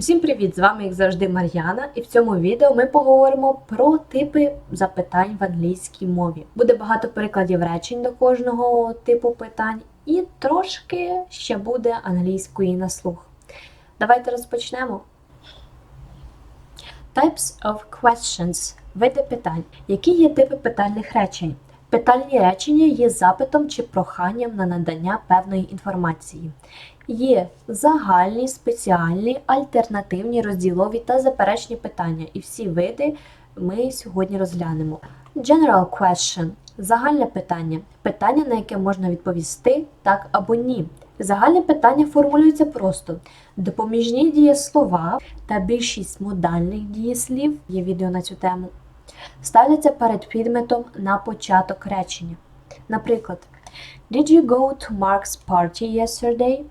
Всім привіт! З вами, як завжди, Мар'яна, і в цьому відео ми поговоримо про типи запитань в англійській мові. Буде багато прикладів речень до кожного типу питань, і трошки ще буде англійської на слух. Давайте розпочнемо. Types of questions види питань. Які є типи питальних речень? Питальні речення є запитом чи проханням на надання певної інформації. Є загальні, спеціальні, альтернативні, розділові та заперечні питання, і всі види ми сьогодні розглянемо. General question загальне питання питання, на яке можна відповісти так або ні. Загальне питання формулюється просто: допоміжні дієслова та більшість модальних дієслів є відео на цю тему. Ставляться перед підметом на початок речення. Наприклад, Did you go to Mark's party yesterday?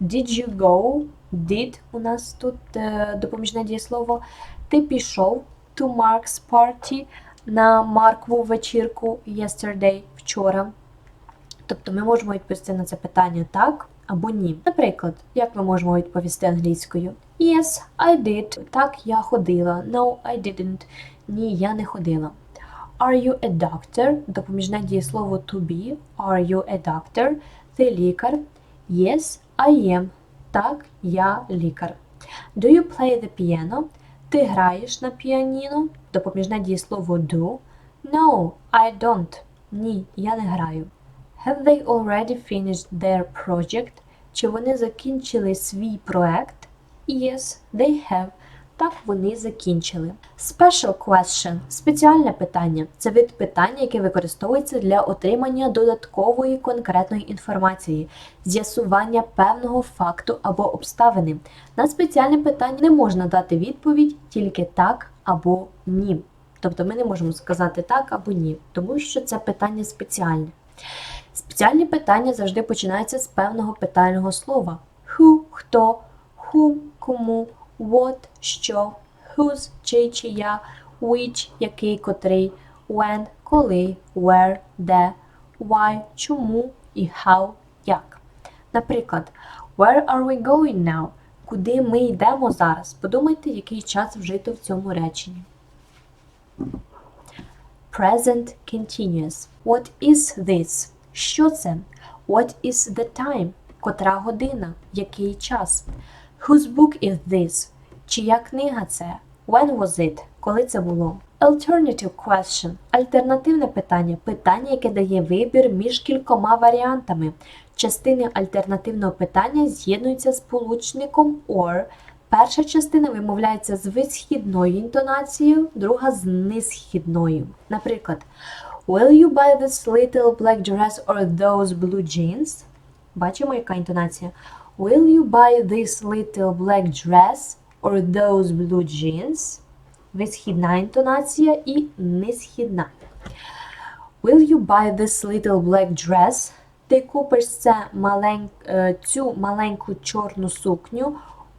Did you go? Did у нас тут е, допоміжне дієслово. Ти пішов to Mark's party на Маркову вечірку yesterday вчора. Тобто ми можемо відповісти на це питання так або ні. Наприклад, як ми можемо відповісти англійською? Yes, I did. Так, я ходила. No, I didn't. Ні, я не ходила. Are you a doctor? Допоміжне дієслово to be. Are you a doctor? Ти лікар? Yes, I am. Так, я лікар. Do you play the piano? Ти граєш на піаніно? Допоміжне дієслово do. No, I don't. Ні, я не граю. Have they already finished their project? Чи вони закінчили свій проект? Yes, they have. Так, вони закінчили. Special question – спеціальне питання. Це вид питання, яке використовується для отримання додаткової конкретної інформації, з'ясування певного факту або обставини. На спеціальне питання не можна дати відповідь тільки так або ні. Тобто ми не можемо сказати так або ні, тому що це питання спеціальне. Спеціальні питання завжди починаються з певного питального слова: who, хто, whom, кому, what, що, whose, чий, чия, which, який, котрий, when, коли, where, де, why, чому і how, як. Наприклад, where are we going now? Куди ми йдемо зараз? Подумайте, який час вжито в цьому реченні. Present continuous. What is this? Що це? What is the time? Котра година? Який час? Whose book is this? Чия книга це? When was it? Коли це було? Alternative question. Альтернативне питання. Питання, яке дає вибір між кількома варіантами. Частини альтернативного питання з'єднуються з получником or. Перша частина вимовляється з висхідною інтонацією, друга з несхідною. Наприклад, Will you buy this little black dress or those blue jeans? Бачимо, яка інтонація? Will you buy this little black dress or those blue jeans? Висхідна інтонація і несхідна. Will you buy this little black dress? Ти купиш це малень... е, цю маленьку чорну сукню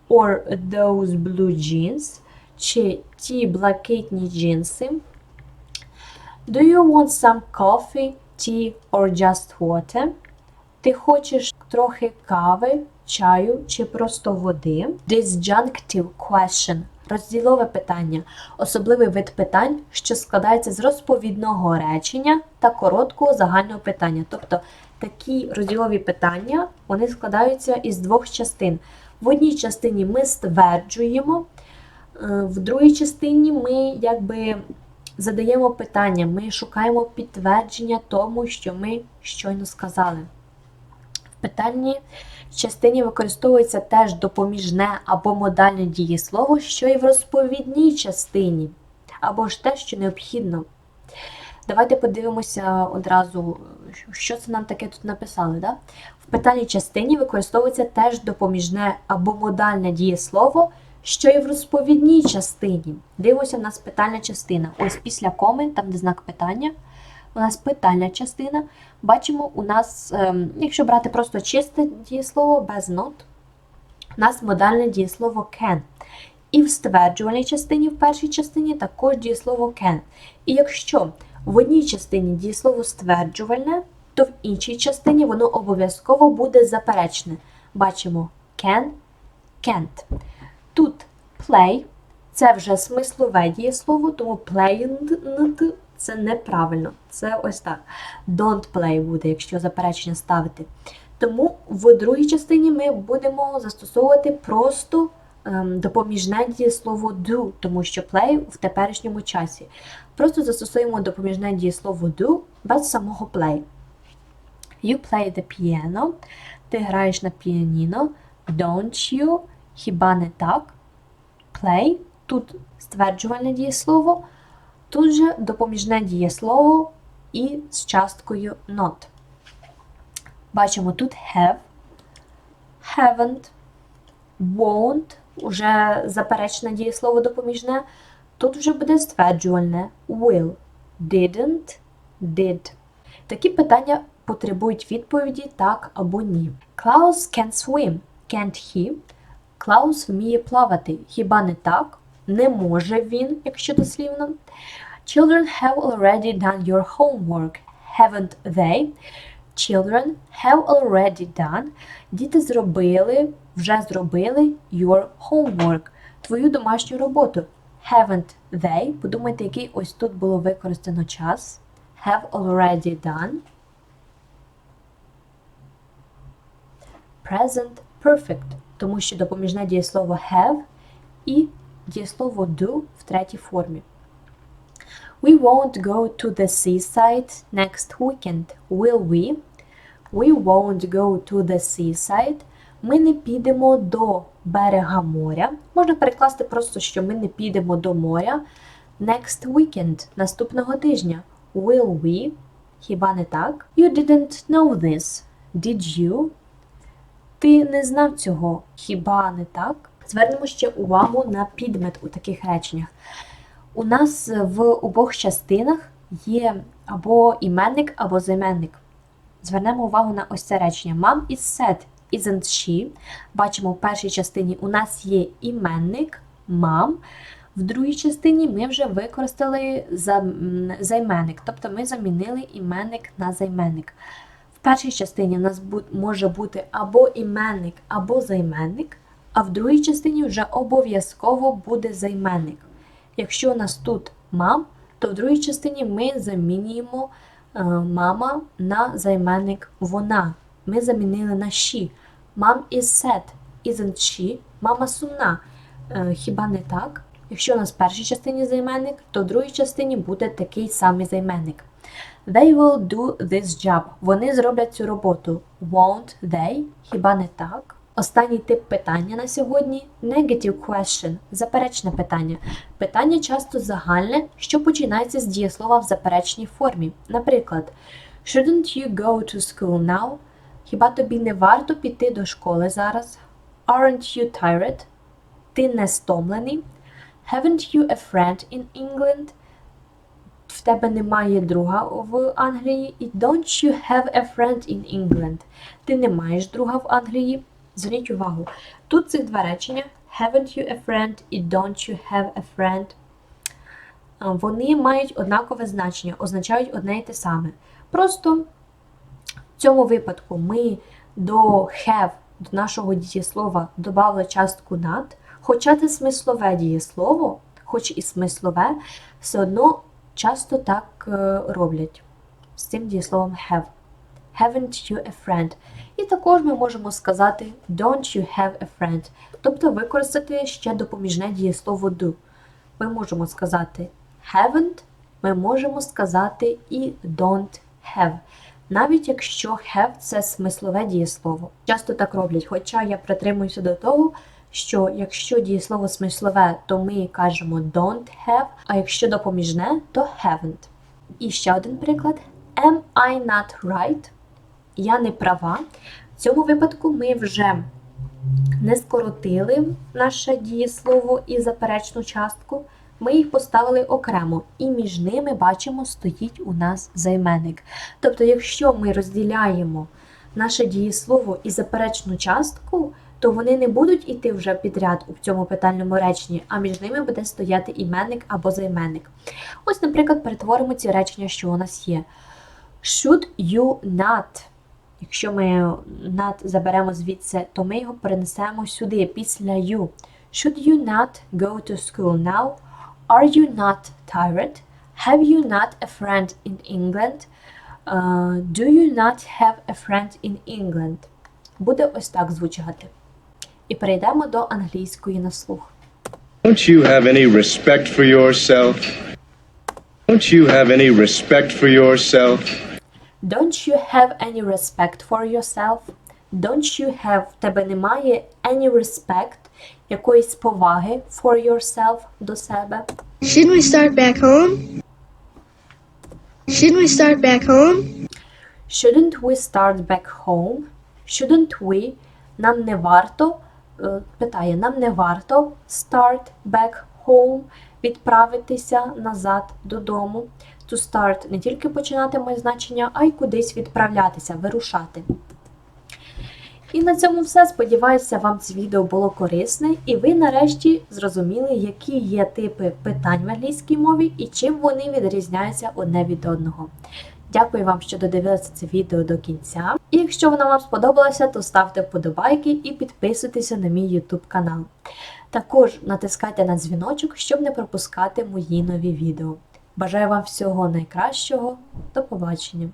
or those blue jeans, чи ті блакитні джинси. Do you want some coffee, tea or just water? Ти хочеш трохи кави, чаю чи просто води? Disjunctive question – розділове питання, особливий вид питань, що складається з розповідного речення та короткого загального питання. Тобто такі розділові питання вони складаються із двох частин. В одній частині ми стверджуємо, е, в другій частині ми якби задаємо питання, ми шукаємо підтвердження тому, що ми щойно сказали. В питальній частині використовується теж допоміжне або модальне дієслово, що і в розповідній частині, або ж те, що необхідно. Давайте подивимося одразу, що це нам таке тут написали. Да? В питальній частині використовується теж допоміжне або модальне дієслово, що і в розповідній частині. Дивимося, у нас питальна частина. Ось після коми, там де знак питання, у нас питальна частина. Бачимо, у нас, ем, якщо брати просто чисте дієслово без not, у нас модальне дієслово can. І в стверджувальній частині, в першій частині також дієслово can. І якщо в одній частині дієслово стверджувальне, то в іншій частині воно обов'язково буде заперечне. Бачимо can, can't. Play це вже смислове дієслово, тому playing це неправильно. Це ось так. Don't play буде, якщо заперечення ставити. Тому в другій частині ми будемо застосовувати просто ем, допоміжне дієслово do, тому що play в теперішньому часі. Просто застосуємо допоміжне дієслово do без самого play. You play the piano. Ти граєш на піаніно. Don't you? Хіба не так? Play. Тут стверджувальне дієслово. Тут же допоміжне дієслово і з часткою not. Бачимо тут have, haven't, won't, уже заперечне дієслово допоміжне. Тут вже буде стверджувальне will, didn't, did. Такі питання потребують відповіді так або ні. Klaus can swim, can't he? Клаус вміє плавати. Хіба не так? Не може він, якщо дослівно. Children have already done your homework, haven't they? Children have already done. Діти зробили, вже зробили your homework, твою домашню роботу. Haven't they? Подумайте, який ось тут було використано час. Have already done. Present perfect, тому що допоміжне дієслово have і дієслово do в третій формі. We won't go to the seaside next weekend, will we? We won't go to the seaside. Ми не підемо до берега моря. Можна перекласти просто, що ми не підемо до моря. Next weekend, наступного тижня. Will we? Хіба не так? You didn't know this. Did you? Ти не знав цього. Хіба не так? Звернемо ще увагу на підмет у таких реченнях. У нас в обох частинах є або іменник, або займенник. Звернемо увагу на ось це речення. Mom is said, isn't she? Бачимо, в першій частині у нас є іменник mom. В другій частині ми вже використали займенник, тобто ми замінили іменник на займенник. Першій частині у нас може бути або іменник, або займенник, а в другій частині вже обов'язково буде займенник. Якщо у нас тут мам, то в другій частині ми замінюємо е, мама на займенник вона. Ми замінили на she. Mom is sad, isn't she? Мама сумна. Е, хіба не так? Якщо у нас в першій частині займенник, то в другій частині буде такий самий займенник. They will do this job. Вони зроблять цю роботу. Won't they? Хіба не так? Останній тип питання на сьогодні negative question, заперечне питання. Питання часто загальне, що починається з дієслова в заперечній формі. Наприклад, Shouldn't you go to school now? Хіба тобі не варто піти до школи зараз? Aren't you tired? Ти не стомлений? Haven't you a friend in England? В тебе немає друга в Англії. І don't you have a friend in England? Ти не маєш друга в Англії. Зверніть увагу. Тут цих два речення haven't you a friend і don't you have a friend. Вони мають однакове значення, означають одне і те саме. Просто в цьому випадку ми до have, до нашого дієслова додали частку над, хоча це смислове дієслово, хоч і смислове, все одно часто так е, роблять з цим дієсловом have. Haven't you a friend? І також ми можемо сказати Don't you have a friend? Тобто використати ще допоміжне дієслово do. Ми можемо сказати haven't, ми можемо сказати і don't have. Навіть якщо have це смислове дієслово. Часто так роблять, хоча я притримуюся до того, що якщо дієслово смислове, то ми кажемо don't have, а якщо допоміжне, то haven't. І ще один приклад. Am I not right? Я не права. В цьому випадку ми вже не скоротили наше дієслово і заперечну частку. Ми їх поставили окремо, і між ними бачимо, стоїть у нас займенник. Тобто, якщо ми розділяємо наше дієслово і заперечну частку, то вони не будуть іти вже підряд у цьому питальному реченні, а між ними буде стояти іменник або займенник. Ось, наприклад, перетворимо ці речення, що у нас є. Should you not? Якщо ми not заберемо звідси, то ми його перенесемо сюди, після you. Should you not go to school now? Are you not tired? Have you not a friend in England? Uh, do you not have a friend in England? Буде ось так звучати. І перейдемо до англійської на слух. Don't you have any respect for yourself? Don't you have any respect for yourself? Don't you have any respect for yourself? Don't you have в тебе немає any respect, якоїсь поваги for yourself до себе? Shouldn't we start back home? Shouldn't we start back home? Shouldn't we start back home? Shouldn't we? Нам не варто, е, питає, нам не варто start back home, відправитися назад додому. To start не тільки починати має значення, а й кудись відправлятися, вирушати. І на цьому все. Сподіваюся, вам це відео було корисне, і ви нарешті зрозуміли, які є типи питань в англійській мові і чим вони відрізняються одне від одного. Дякую вам, що додивилися це відео до кінця. І якщо воно вам сподобалося, то ставте вподобайки і підписуйтеся на мій YouTube канал. Також натискайте на дзвіночок, щоб не пропускати мої нові відео. Бажаю вам всього найкращого. До побачення!